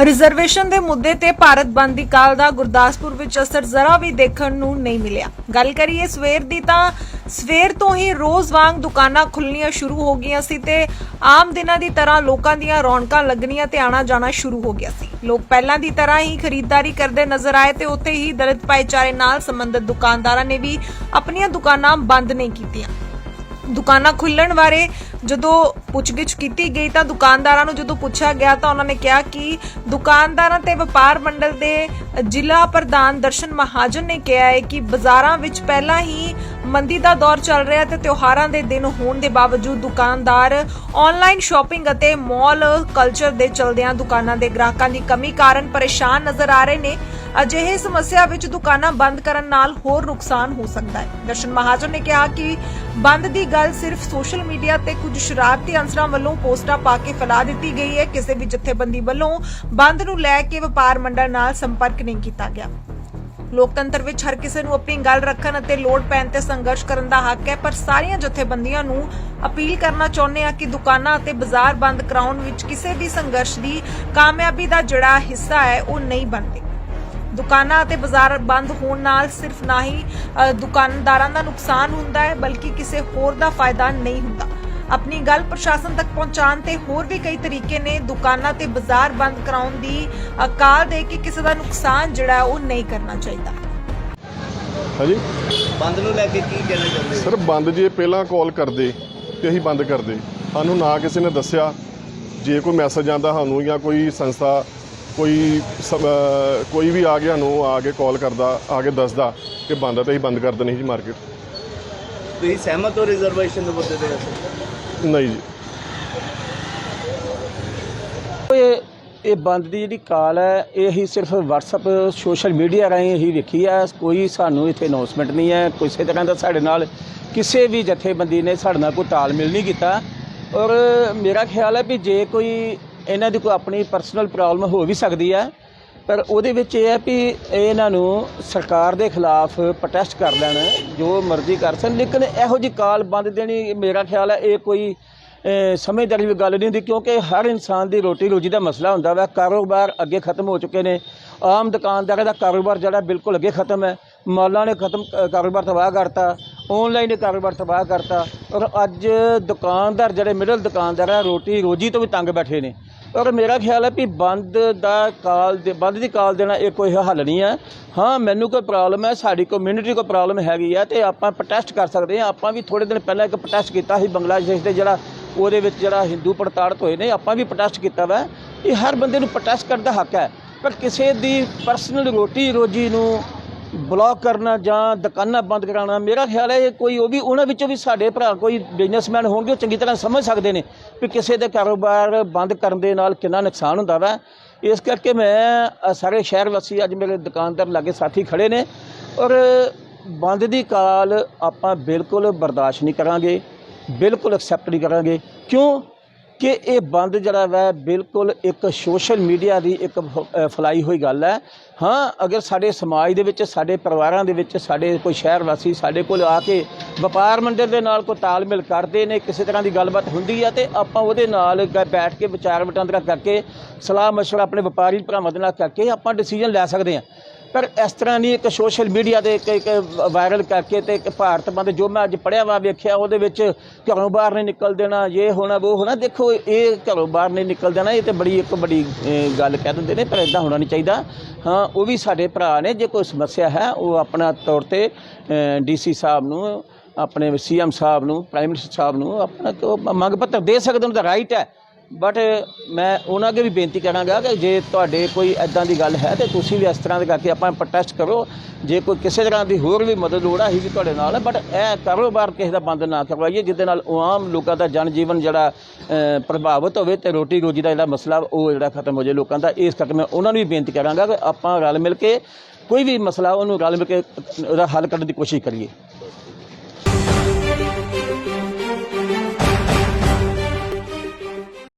Reservation ਦੇ ਮੁੱਦੇ ਤੇ ਭਾਰਤ ਬੰਦ ਦੀ ਕਾਲ ਦਾ ਗੁਰਦਾਸਪੁਰ ਵਿੱਚ ਅਸਰ ਜ਼ਰਾ ਵੀ ਦੇਖਣ ਨੂੰ ਨਹੀਂ ਮਿਲਿਆ। ਗੱਲ ਕਰੀਏ ਸਵੇਰ ਦੀ ਤਾਂ ਸਵੇਰ ਤੋਂ ਹੀ ਰੋਜ਼ ਵਾਂਗ ਦੁਕਾਨਾਂ ਖੁੱਲਣੀਆਂ ਸ਼ੁਰੂ ਹੋ ਗਈਆਂ ਸੀ ਤੇ ਆਮ ਦਿਨਾਂ ਦੀ ਤਰ੍ਹਾਂ ਲੋਕਾਂ ਦੀਆਂ ਰੌਣਕਾਂ ਲੱਗਣੀਆਂ ਤੇ ਆਣਾ ਜਾਣਾ ਸ਼ੁਰੂ ਹੋ ਗਿਆ ਸੀ। ਲੋਕ ਪਹਿਲਾਂ ਦੀ ਤਰ੍ਹਾਂ ਹੀ ਖਰੀਦਦਾਰੀ ਕਰਦੇ ਨਜ਼ਰ ਆਏ ਤੇ ਉੱਥੇ ਹੀ ਦਲਿਤ ਭਾਈਚਾਰੇ ਨਾਲ ਸੰਬੰਧਿਤ ਦੁਕਾਨਦਾਰਾਂ ਨੇ ਵੀ ਆਪਣੀਆਂ ਦੁਕਾਨਾਂ ਬੰਦ ਨਹੀਂ ਕੀਤੀਆਂ। ਦੁਕਾਨਾਂ ਖੁੱਲਣ ਬਾਰੇ ਜਦੋਂ ਪੁੱਛਗਿੱਛ ਕੀਤੀ ਗਈ ਤਾਂ ਦੁਕਾਨਦਾਰਾਂ ਨੂੰ ਜਦੋਂ ਪੁੱਛਿਆ ਗਿਆ ਤਾਂ ਉਹਨਾਂ ਨੇ ਕਿਹਾ ਕਿ ਦੁਕਾਨਦਾਰਾਂ ਤੇ ਵਪਾਰ ਮੰਡਲ ਦੇ ਜ਼ਿਲ੍ਹਾ ਪ੍ਰਧਾਨ ਦਰਸ਼ਨ ਮਹਾਜਨ ਨੇ ਕਿਹਾ ਹੈ ਕਿ ਬਾਜ਼ਾਰਾਂ ਵਿੱਚ ਪਹਿਲਾਂ ਹੀ ਮੰਦੀ ਦਾ ਦੌਰ ਚੱਲ ਰਿਹਾ ਤੇ ਤਿਉਹਾਰਾਂ ਦੇ ਦਿਨ ਹੋਣ ਦੇ ਬਾਵਜੂਦ ਦੁਕਾਨਦਾਰ ਆਨਲਾਈਨ ਸ਼ਾਪਿੰਗ ਅਤੇ ਮਾਲ ਕਲਚਰ ਦੇ ਚਲਦਿਆਂ ਦੁਕਾਨਾਂ ਦੇ ਗ੍ਰਾਹਕਾਂ ਦੀ ਕਮੀ ਕਾਰਨ ਪਰੇਸ਼ਾਨ ਨਜ਼ਰ ਆ ਰਹੇ ਨੇ। ਅਜਿਹੇ ਸਮੱਸਿਆ ਵਿੱਚ ਦੁਕਾਨਾਂ ਬੰਦ ਕਰਨ ਨਾਲ ਹੋਰ ਨੁਕਸਾਨ ਹੋ ਸਕਦਾ ਹੈ। ਦਰਸ਼ਨ ਮਹਾਜਨ ਨੇ ਕਿਹਾ ਕਿ ਬੰਦ ਦੀ ਗੱਲ ਸਿਰਫ ਸੋਸ਼ਲ ਮੀਡੀਆ ਤੇ ਕੁਝ ਸ਼ਰਾਰਤੀ ਅੰਸਰਾਂ ਵੱਲੋਂ ਪੋਸਟਾਂ ਪਾ ਕੇ ਫੈਲਾ ਦਿੱਤੀ ਗਈ ਹੈ। ਕਿਸੇ ਵੀ ਜਥੇਬੰਦੀ ਵੱਲੋਂ ਬੰਦ ਨੂੰ ਲੈ ਕੇ ਵਪਾਰ ਮੰਡਲ ਨਾਲ ਸੰਪਰਕ ਨਹੀਂ ਕੀਤਾ ਗਿਆ। ਲੋਕਤੰਤਰ ਵਿੱਚ ਹਰ ਕਿਸੇ ਨੂੰ ਆਪਣੀ ਗੱਲ ਰੱਖਣ ਅਤੇ ਲੋੜ ਪੈਣ ਤੇ ਸੰਘਰਸ਼ ਕਰਨ ਦਾ ਹੱਕ ਹੈ, ਪਰ ਸਾਰੀਆਂ ਜਥੇਬੰਦੀਆਂ ਨੂੰ ਅਪੀਲ ਕਰਨਾ ਚਾਹੁੰਦੇ ਹਾਂ ਕਿ ਦੁਕਾਨਾਂ ਅਤੇ ਬਾਜ਼ਾਰ ਬੰਦ ਕਰਾਉਣ ਵਿੱਚ ਕਿਸੇ ਵੀ ਸੰਘਰਸ਼ ਦੀ ਕਾਮਯਾਬੀ ਦਾ ਜਿਹੜਾ ਹਿੱਸਾ ਹੈ, ਉਹ ਨਹੀਂ ਬਣਦੇ। ਦੁਕਾਨਾਂ ਅਤੇ ਬਾਜ਼ਾਰ ਬੰਦ ਹੋਣ ਨਾਲ ਸਿਰਫ ਨਾ ਹੀ ਦੁਕਾਨਦਾਰਾਂ ਦਾ ਨੁਕਸਾਨ ਹੁੰਦਾ ਹੈ, ਬਲਕਿ ਕਿਸੇ ਹੋਰ ਦਾ ਫਾਇਦਾ ਨਹੀਂ ਹੁੰਦਾ। ਆਪਣੀ ਗੱਲ ਪ੍ਰਸ਼ਾਸਨ ਤੱਕ ਪਹੁੰਚਾਉਣ ਤੇ ਹੋਰ ਵੀ ਕਈ ਤਰੀਕੇ ਨੇ ਦੁਕਾਨਾਂ ਤੇ ਬਾਜ਼ਾਰ ਬੰਦ ਕਰਾਉਣ ਦੀ ਅ, ਕਾਲ ਦੇ ਕੇ ਕਿਸੇ ਦਾ ਨੁਕਸਾਨ ਜਿਹੜਾ ਹੈ ਉਹ ਨਹੀਂ ਕਰਨਾ ਚਾਹੀਦਾ। ਹਾਂਜੀ? ਬੰਦ ਨੂੰ ਲੈ ਕੇ ਕੀ ਕਹਿਣਾ ਚਾਹੁੰਦੇ ਹੋ? ਸਰ ਬੰਦ ਜੇ ਪਹਿਲਾਂ ਕਾਲ ਕਰਦੇ ਤੇ ਅਸੀਂ ਬੰਦ ਕਰਦੇ। ਸਾਨੂੰ ਨਾ ਕਿਸੇ ਨੇ ਦੱਸਿਆ। ਜੇ ਕੋਈ ਮੈਸੇਜ ਆਂਦਾ ਸਾਨੂੰ ਜਾਂ ਕੋਈ ਸੰਸਥਾ ਕੋਈ ਕੋਈ ਵੀ ਆ ਗਿਆ ਨੂੰ ਆ ਕੇ ਕਾਲ ਕਰਦਾ ਆ ਕੇ ਦੱਸਦਾ ਕਿ ਬੰਦ ਆ ਤੇ ਅਸੀਂ ਬੰਦ ਕਰ ਦੇਣੀ ਸੀ ਮਾਰਕੀਟ ਤੁਸੀਂ ਸਹਿਮਤ ਹੋ ਰਿਜ਼ਰਵੇਸ਼ਨ ਦੇ ਮੁੱਦੇ ਤੇ ਨਹੀਂ ਜੀ। ਇਹ ਇਹ ਬੰਦ ਦੀ ਜਿਹੜੀ ਕਾਲ ਹੈ ਇਹ ਹੀ ਸਿਰਫ WhatsApp ਸੋਸ਼ਲ ਮੀਡੀਆ ਰਾਹੀਂ ਹੀ ਵੇਖੀ ਹੈ। ਕੋਈ ਸਾਨੂੰ ਇੱਥੇ ਅਨਾਉਂਸਮੈਂਟ ਨਹੀਂ ਹੈ। ਕਿਸੇ ਤਰ੍ਹਾਂ ਦਾ ਸਾਡੇ ਨਾਲ ਕਿਸੇ ਵੀ ਜਥੇਬੰਦੀ ਨੇ ਸਾਡੇ ਨਾਲ ਕੋਈ ਤਾਲਮੇਲ ਨਹੀਂ ਕੀਤਾ। ਔਰ ਮੇਰਾ ਖਿਆਲ ਹੈ ਵੀ ਜੇ ਕੋਈ ਇਹਨਾਂ ਦੀ ਕੋਈ ਆਪਣੀ ਪਰਸਨਲ ਪ੍ਰੋਬਲਮ ਹੋ ਵੀ ਸਕਦੀ ਹੈ ਪਰ ਉਹਦੇ ਵਿੱਚ ਇਹ ਹੈ ਵੀ ਇਹਨਾਂ ਨੂੰ ਸਰਕਾਰ ਦੇ ਖਿਲਾਫ ਪ੍ਰੋਟੈਸਟ ਕਰ ਲੈਣ ਜੋ ਮਰਜ਼ੀ ਕਰ ਸਕਣ। ਲੇਕਿਨ ਇਹੋ ਜੀ ਕਾਲ ਬੰਦ ਦੇਣੀ ਮੇਰਾ ਖਿਆਲ ਹੈ ਇਹ ਕੋਈ ਸਮਝਦਾਰੀ ਦੀ ਗੱਲ ਨਹੀਂ ਹੁੰਦੀ ਕਿਉਂਕਿ ਹਰ ਇਨਸਾਨ ਦੀ ਰੋਟੀ ਰੋਜੀ ਦਾ ਮਸਲਾ ਹੁੰਦਾ ਵਾ। ਕਾਰੋਬਾਰ ਅੱਗੇ ਖਤਮ ਹੋ ਚੁੱਕੇ ਨੇ। ਆਮ ਦੁਕਾਨਦਾਰਾਂ ਦਾ ਕਾਰੋਬਾਰ ਜਿਹੜਾ ਬਿਲਕੁਲ ਅੱਗੇ ਖਤਮ ਹੈ। ਮਾਲਾਂ ਨੇ ਖਤਮ ਅ, ਕਾਰੋਬਾਰ ਤਬਾਹ ਕਰਤਾ ਆਨਲਾਈਨ ਨੇ ਕਾਰੋਬਾਰ ਤਬਾਹ ਕਰਤਾ। ਔਰ ਅੱਜ ਦੁਕਾਨਦਾਰ ਜਿਹੜੇ ਮਿਡਲ ਦੁਕਾਨਦਾਰ ਆ ਰੋਟੀ ਰੋਜੀ ਤੋਂ ਵੀ ਤੰਗ ਬੈਠੇ ਨੇ। ਔਰ ਮੇਰਾ ਖਿਆਲ ਹੈ ਵੀ ਬੰਦ ਦਾ ਕਾਲ ਦੇ ਬੰਦ ਦੀ ਕਾਲ ਦੇਣਾ ਇਹ ਕੋਈ ਹੱਲ ਨਹੀਂ ਹੈ। ਹਾਂ, ਮੈਨੂੰ ਕੋਈ ਪ੍ਰੋਬਲਮ ਹੈ, ਸਾਡੀ ਕਮਿਊਨਿਟੀ ਕੋਈ ਪ੍ਰੋਬਲਮ ਹੈਗੀ ਹੈ ਤੇ ਆਪਾਂ ਪ੍ਰੋਟੈਸਟ ਕਰ ਸਕਦੇ ਹਾਂ। ਆਪਾਂ ਵੀ ਥੋੜੇ ਦਿਨ ਪਹਿਲਾਂ ਇੱਕ ਪ੍ਰੋਟੈਸਟ ਕੀਤਾ ਸੀ ਬੰਗਲਾਦੇਸ਼ ਦੇ ਜਿਹੜਾ ਉਹਦੇ ਵਿੱਚ ਜਿਹੜਾ ਹਿੰਦੂ ਪੜਤਾੜਤ ਹੋਏ ਨੇ, ਆਪਾਂ ਵੀ ਪ੍ਰੋਟੈਸਟ ਕੀਤਾ ਵਾ। ਇਹ ਹਰ ਬੰਦੇ ਨੂੰ ਪ੍ਰੋਟੈਸਟ ਕਰਨ ਦਾ ਹੱਕ ਹੈ। ਪਰ ਕਿਸੇ ਦੀ ਪਰਸਨਲ ਰੋਟੀ ਰੋਜੀ ਨੂੰ ਬਲੌਕ ਕਰਨਾ ਜਾਂ ਦੁਕਾਨਾਂ ਬੰਦ ਕਰਾਉਣਾ, ਮੇਰਾ ਖਿਆਲ ਹੈ ਇਹ ਕੋਈ ਉਹ ਵੀ, ਉਹਨਾਂ ਵਿੱਚੋਂ ਵੀ ਸਾਡੇ ਭਰਾ ਕੋਈ ਬਿਜ਼ਨਸਮੈਨ ਹੋਣਗੇ, ਉਹ ਚੰਗੀ ਤਰ੍ਹਾਂ ਸਮਝ ਸਕਦੇ ਨੇ ਵੀ ਕਿਸੇ ਦੇ ਕਾਰੋਬਾਰ ਬੰਦ ਕਰਨ ਦੇ ਨਾਲ ਕਿੰਨਾ ਨੁਕਸਾਨ ਹੁੰਦਾ ਵਾ। ਇਸ ਕਰਕੇ ਮੈਂ ਸਾਰੇ ਸ਼ਹਿਰ ਵਾਸੀ ਅੱਜ ਮੇਰੇ ਦੁਕਾਨਦਾਰ ਲਾਗੇ ਸਾਥੀ ਖੜੇ ਨੇ ਔਰ ਬੰਦ ਦੀ ਕਾਲ ਆਪਾਂ ਬਿਲਕੁਲ ਬਰਦਾਸ਼ਤ ਨਹੀਂ ਕਰਾਂਗੇ, ਬਿਲਕੁਲ ਐਕਸੈਪਟ ਨਹੀਂ ਕਰਾਂਗੇ। ਕਿਉਂ? ਕਿ ਇਹ ਬੰਦ ਜਿਹੜਾ ਵੈ, ਬਿਲਕੁਲ ਇੱਕ ਸੋਸ਼ਲ ਮੀਡੀਆ ਦੀ ਇੱਕ ਫਲਾਈ ਹੋਈ ਗੱਲ ਹੈ। ਹਾਂ, ਅਗਰ ਸਾਡੇ ਸਮਾਜ ਦੇ ਵਿੱਚ, ਸਾਡੇ ਪਰਿਵਾਰਾਂ ਦੇ ਵਿੱਚ, ਸਾਡੇ ਕੋਈ ਸ਼ਹਿਰ ਵਾਸੀ ਸਾਡੇ ਕੋਲ ਆ ਕੇ ਵਪਾਰ ਮੰਡਲ ਦੇ ਨਾਲ ਕੋਈ ਤਾਲਮੇਲ ਕਰਦੇ ਨੇ, ਕਿਸੇ ਤਰ੍ਹਾਂ ਦੀ ਗੱਲਬਾਤ ਹੁੰਦੀ ਹੈ ਤੇ ਆਪਾਂ ਉਹਦੇ ਨਾਲ ਬੈਠ ਕੇ ਵਿਚਾਰ ਵਟਾਂਦਰਾ ਕਰਕੇ ਸਲਾਹ ਮਸ਼ਵਰਾ ਆਪਣੇ ਵਪਾਰੀ ਭਰਾਵਾਂ ਦੇ ਨਾਲ ਕਰਕੇ ਆਪਾਂ ਡਿਸੀਜਨ ਲੈ ਸਕਦੇ ਹਾਂ। ਪਰ ਇਸ ਤਰ੍ਹਾਂ ਨਹੀਂ, ਇੱਕ ਸੋਸ਼ਲ ਮੀਡੀਆ ਤੇ ਇੱਕ ਇੱਕ ਵਾਇਰਲ ਕਰਕੇ ਤੇ ਇੱਕ ਭਾਰਤ ਬੰਦ ਜੋ ਮੈਂ ਅੱਜ ਪੜਿਆ ਵਾ, ਵੇਖਿਆ, ਉਹਦੇ ਵਿੱਚ ਘਰੋਂ ਬਾਹਰ ਨਹੀਂ ਨਿਕਲ ਦੇਣਾ, ਇਹ ਹੋਣਾ, ਉਹ ਹੋਣਾ, ਦੇਖੋ, ਇਹ ਘਰੋਂ ਬਾਹਰ ਨਹੀਂ ਨਿਕਲ ਦੇਣਾ, ਇਹ ਤੇ ਬੜੀ ਇੱਕ ਬੜੀ ਗੱਲ ਕਹਿ ਦਿੰਦੇ ਨੇ, ਪਰ ਇਦਾਂ ਹੋਣਾ ਨਹੀਂ ਚਾਹੀਦਾ। ਹਾਂ, ਉਹ ਵੀ ਸਾਡੇ ਭਰਾ ਨੇ, ਜੇ ਕੋਈ ਸਮੱਸਿਆ ਹੈ, ਉਹ ਆਪਣਾ ਤੌਰ ਤੇ ਡੀਸੀ ਸਾਹਿਬ ਨੂੰ, ਆਪਣੇ ਸੀਐਮ ਸਾਹਿਬ ਨੂੰ ਪ੍ਰਾਈਮ ਮਿਨਿਸਟਰ ਸਾਹਿਬ ਨੂੰ, ਆਪਣਾ ਮੰਗ ਪੱਤਰ ਦੇ ਸਕਦੇ ਉਹਨਾਂ ਦਾ ਰਾਈਟ ਹੈ। ਬਟ ਮੈਂ ਉਹਨਾਂ ਅੱਗੇ ਵੀ ਬੇਨਤੀ ਕਰਾਂਗਾ ਕਿ ਜੇ ਤੁਹਾਡੇ ਕੋਈ ਐਦਾਂ ਦੀ ਗੱਲ ਹੈ ਤੇ ਤੁਸੀਂ ਵੀ ਇਸ ਤਰ੍ਹਾਂ ਦੇ ਕਰਕੇ ਆਪਾਂ ਪ੍ਰੋਟੈਸਟ ਕਰੋ। ਜੇ ਕੋਈ ਕਿਸੇ ਤਰ੍ਹਾਂ ਦੀ ਹੋਰ ਵੀ ਮਦਦ ਲੋੜ ਆਹੀ ਵੀ ਤੁਹਾਡੇ ਨਾਲ ਬਟ ਇਹ ਕਾਰੋਬਾਰ ਕਿਸੇ ਦਾ ਬੰਦ ਨਾ ਕਰਵਾਈਏ, ਜਿਹਦੇ ਨਾਲ ਆਮ ਲੋਕਾਂ ਦਾ ਜਨ ਜੀਵਨ ਜਿਹੜਾ ਪ੍ਰਭਾਵਿਤ ਹੋਵੇ ਤੇ ਰੋਟੀ ਰੋਜੀ ਦਾ ਜਿਹੜਾ ਮਸਲਾ ਉਹ ਜਿਹੜਾ ਖਤਮ ਹੋ ਜਾਏ ਲੋਕਾਂ ਦਾ। ਇਸ ਕਰਕੇ ਮੈਂ ਉਹਨਾਂ ਨੂੰ ਵੀ ਬੇਨਤੀ ਕਰਾਂਗਾ ਕਿ ਆਪਾਂ ਰਲ ਮਿਲ ਕੇ ਕੋਈ ਵੀ ਮਸਲਾ, ਉਹਨੂੰ ਰਲ ਮਿਲ ਕੇ ਉਹਦਾ ਹੱਲ ਕੱਢਣ ਦੀ ਕੋਸ਼ਿਸ਼ ਕਰੀਏ।